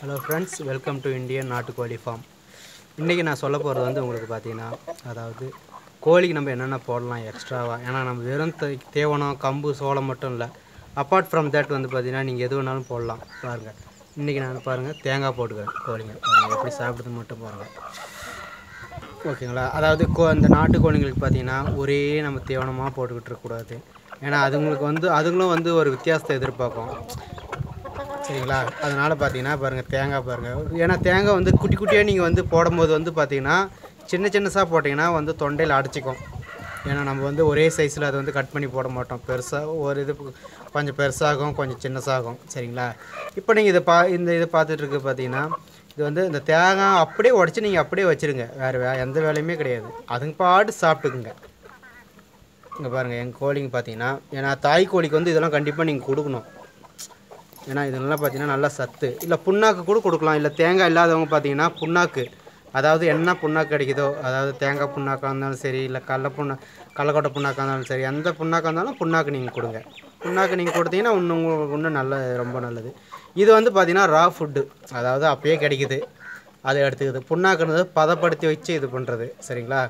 Hello friends welcome to Indian நாட்டுக்கோழி farm இன்றைக்கி நான் சொல்ல போகிறது வந்து உங்களுக்கு பார்த்தீங்கன்னா அதாவது கோழிக்கு நம்ம என்னென்ன போடலாம் எக்ஸ்ட்ராவாக ஏன்னா நம்ம வெறும் தேவனம் கம்பு சோளம் மட்டும் இல்லை. அப்பார்ட் ஃப்ரம் தேட் வந்து பார்த்தீங்கன்னா நீங்கள் எது வேணாலும் போடலாம். பாருங்கள் இன்றைக்கி நான் பாருங்கள் தேங்காய் போட்டுக்கிறேன் கோழிங்க. பாருங்கள் எப்படி சாப்பிடுறது மட்டும் பாருங்கள் ஓகேங்களா? அதாவது கோ இந்த நாட்டு கோழிங்களுக்கு பார்த்தீங்கன்னா ஒரே நம்ம தீவனமாக போட்டுக்கிட்டு இருக்கக்கூடாது. ஏன்னா அதுங்களுக்கு வந்து அதுங்களும் வந்து ஒரு வித்தியாசத்தை எதிர்பார்க்கும். சரிங்களா? அதனால் பார்த்தீங்கன்னா பாருங்கள் தேங்காய் பாருங்கள் ஏன்னா தேங்காய் வந்து குட்டி குட்டியாக நீங்கள் வந்து போடும்போது வந்து பார்த்தீங்கன்னா சின்ன சின்னசாக போட்டிங்கன்னா வந்து தொண்டையில் அடைச்சிக்கும். ஏன்னா நம்ம வந்து ஒரே சைஸில் அதை வந்து கட் பண்ணி போட மாட்டோம். பெருசாக ஒரு இது கொஞ்சம் பெருசாகும் கொஞ்சம் சின்னசாகும். சரிங்களா? இப்போ நீங்கள் இதை பா இந்த இதை பார்த்துட்ருக்கு பார்த்தீங்கன்னா இது வந்து இந்த தேங்காய் அப்படியே உடச்சி நீங்கள் அப்படியே வச்சுருங்க. வேறு வே எந்த வேலையுமே கிடையாது. அதுங்க பாட்டு சாப்பிட்டுக்குங்க. இங்கே பாருங்கள் எங்கள் கோழிங்க பார்த்தீங்கன்னா ஏன்னா தாய் கோழிக்கு வந்து இதெல்லாம் கண்டிப்பாக நீங்கள் கொடுக்கணும். ஏன்னா இதெல்லாம் பார்த்தீங்கன்னா நல்லா சத்து. இல்லை புண்ணாக்கு கூட கொடுக்கலாம். இல்லை தேங்காய் இல்லாதவங்க பார்த்தீங்கன்னா புண்ணாக்கு. அதாவது என்ன புண்ணாக்கு கிடைக்குதோ அதாவது தேங்காய் புண்ணாக்காக இருந்தாலும் சரி இல்லை கடல புண்ணா கடலக்கொட்டை புண்ணாக்காக இருந்தாலும் சரி எந்த புண்ணாக்காக இருந்தாலும் புண்ணாக்கு நீங்கள் கொடுங்க. புண்ணாக்கு நீங்கள் கொடுத்தீங்கன்னா இன்னும் உங்களுக்கு இன்னும் நல்ல ரொம்ப நல்லது. இது வந்து பார்த்திங்கன்னா ரா ஃபுட்டு அதாவது அப்பயே கிடைக்குது. அதை எடுத்துக்குது. புண்ணாக்குன்றது பதப்படுத்தி வச்சு இது பண்ணுறது சரிங்களா?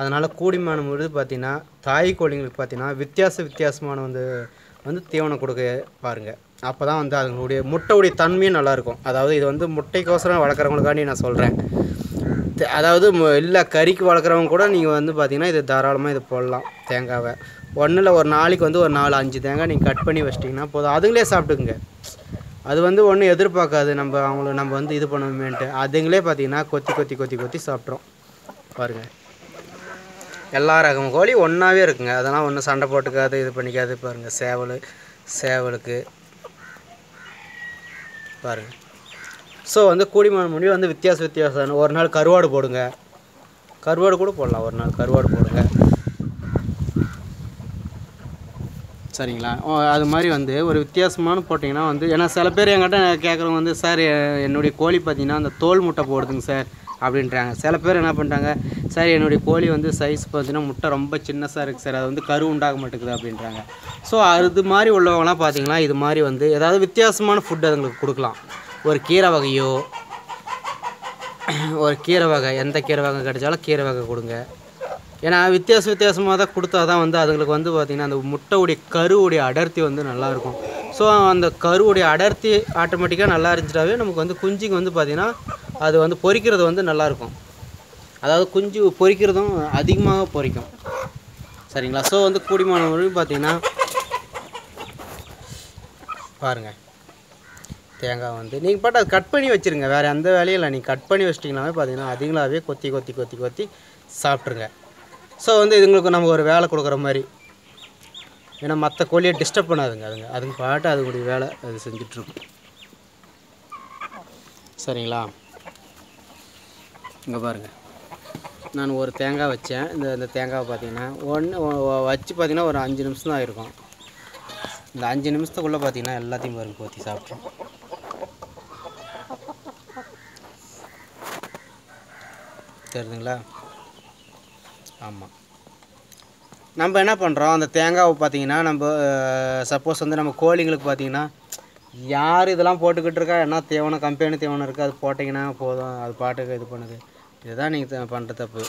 அதனால் கூடிமானம் பொழுது பார்த்தீங்கன்னா தாய் கோழிங்களுக்கு பார்த்தீங்கன்னா வித்தியாச வித்தியாசமான வந்து வந்து தீவனம் கொடுக்க பாருங்கள் அப்போ தான் வந்து அதுங்களுடைய முட்டையுடைய தன்மையும் நல்லாயிருக்கும். அதாவது இது வந்து முட்டைக்கோசரம் வளர்க்குறவங்களுக்காண்டி நான் சொல்கிறேன் அதாவது மு- இல்லை கறிக்கு வளர்க்குறவங்க கூட நீங்கள் வந்து பார்த்தீங்கன்னா இது தாராளமாக இது போடலாம் தேங்காவை. ஒன்றில் ஒரு நாளைக்கு வந்து ஒரு நாலு அஞ்சு தேங்காய் நீங்கள் கட் பண்ணி வச்சிட்டிங்கன்னா போதும். அதுங்களே சாப்பிட்டுக்குங்க. அது வந்து ஒன்றும் எதிர்பார்க்காது. நம்ம அவங்கள நம்ம வந்து இது பண்ணணுமேன்ட்டு. அதுங்களே பார்த்தீங்கன்னா கொத்தி கொத்தி கொத்தி கொத்தி சாப்பிட்றோம் பாருங்கள் எல்லா ரகம் கோழி ஒன்றாவே இருக்குங்க. அதெல்லாம் ஒன்றும் சண்டை போட்டுக்காது இது பண்ணிக்காது. பாருங்கள் சேவல் சேவலுக்கு பாருங்கள் ஸோ வந்து கூடிமான முடிவு வந்து வித்தியாச வித்தியாசம். ஒரு நாள் கருவாடு போடுங்க. கருவாடு கூட போடலாம். ஒரு நாள் கருவாடு போடுங்க. சரிங்களா? ஓ, அது மாதிரி வந்து ஒரு வித்தியாசமான போட்டிங்கன்னா வந்து ஏன்னா சில பேர் என்கிட்ட கேட்குறவங்க வந்து சார் என்னுடைய கோழி பார்த்தீங்கன்னா அந்த தோல் முட்டை போடுதுங்க சார். அப்படின்றாங்க. சில பேர் என்ன பண்ணுறாங்க சார் என்னுடைய கோழி வந்து சைஸ் பார்த்தீங்கன்னா முட்டை ரொம்ப சின்னசாக இருக்குது சார். அது வந்து கரு உண்டாக மாட்டேங்குது அப்படின்றாங்க. ஸோ அது மாதிரி உள்ளவங்களாம் பார்த்தீங்கன்னா இது மாதிரி வந்து ஏதாவது வித்தியாசமான ஃபுட் அதுங்களுக்கு கொடுக்கலாம். ஒரு கீரை வகையோ ஒரு கீரை வகை எந்த கீரை வகை கிடைச்சாலும் கீரை வகை கொடுங்க. ஏன்னா வித்தியாச வித்தியாசமாக தான் கொடுத்தா தான் வந்து அதுங்களுக்கு வந்து பார்த்திங்கன்னா அந்த முட்டையுடைய கருவுடைய அடர்த்தி வந்து நல்லாயிருக்கும் ஸோ அந்த கருவுடைய அடர்த்தி ஆட்டோமேட்டிக்காக நல்லா இருந்துட்டாவே நமக்கு வந்து குஞ்சுங்க வந்து பார்த்திங்கன்னா அது வந்து பொரிக்கிறது வந்து நல்லாயிருக்கும். அதாவது குஞ்சு பொரிக்கிறதும் அதிகமாக பொரிக்கும் சரிங்களா? ஸோ வந்து கூடிமான பார்த்திங்கன்னா பார்த்தீங்கன்னா பாருங்கள் தேங்காய் வந்து நீங்கள் பாட்டு அது கட் பண்ணி வச்சுருங்க. வேறு எந்த வேலையும் இல்லை. நீங்கள் கட் பண்ணி வச்சிட்டிங்கனாவே பார்த்தீங்கன்னா அதிகளாகவே கொத்தி கொத்தி கொத்தி கொத்தி சாப்பிட்ருங்க ஸோ வந்து இதுங்களுக்கு நம்ம ஒரு வேலை கொடுக்குற மாதிரி. ஏன்னா மற்ற கோழியை டிஸ்டர்ப் பண்ணாதுங்க அதுங்க. அதுங்க பாட்டு அதுங்களுடைய வேலை அது செஞ்சிட்ருக்கும். சரிங்களா? இங்கே பாருங்கள் நான் ஒரு தேங்காய் வச்சேன். இந்த இந்த தேங்காவை பார்த்தீங்கன்னா ஒன்று வச்சு பார்த்தீங்கன்னா ஒரு அஞ்சு நிமிஷம் தான் இருக்கும். இந்த அஞ்சு நிமிஷத்துக்குள்ளே பார்த்தீங்கன்னா எல்லாத்தையும் பாருங்க போத்தி சாப்பிட்றோம் தெரியுதுங்களா? ஆமாம் நம்ம என்ன பண்ணுறோம் அந்த தேங்காவை பார்த்தீங்கன்னா நம்ம சப்போஸ் வந்து நம்ம கோழிங்களுக்கு பார்த்தீங்கன்னா யார் இதெல்லாம் போட்டுக்கிட்டு இருக்கா? என்ன தேவனம் கம்பெனி தேவனம் இருக்குது அது போட்டிங்கன்னா போதும். அது பாட்டுக்கு இது பண்ணுது. இதுதான் நீங்கள் பண்ணுற தப்பு.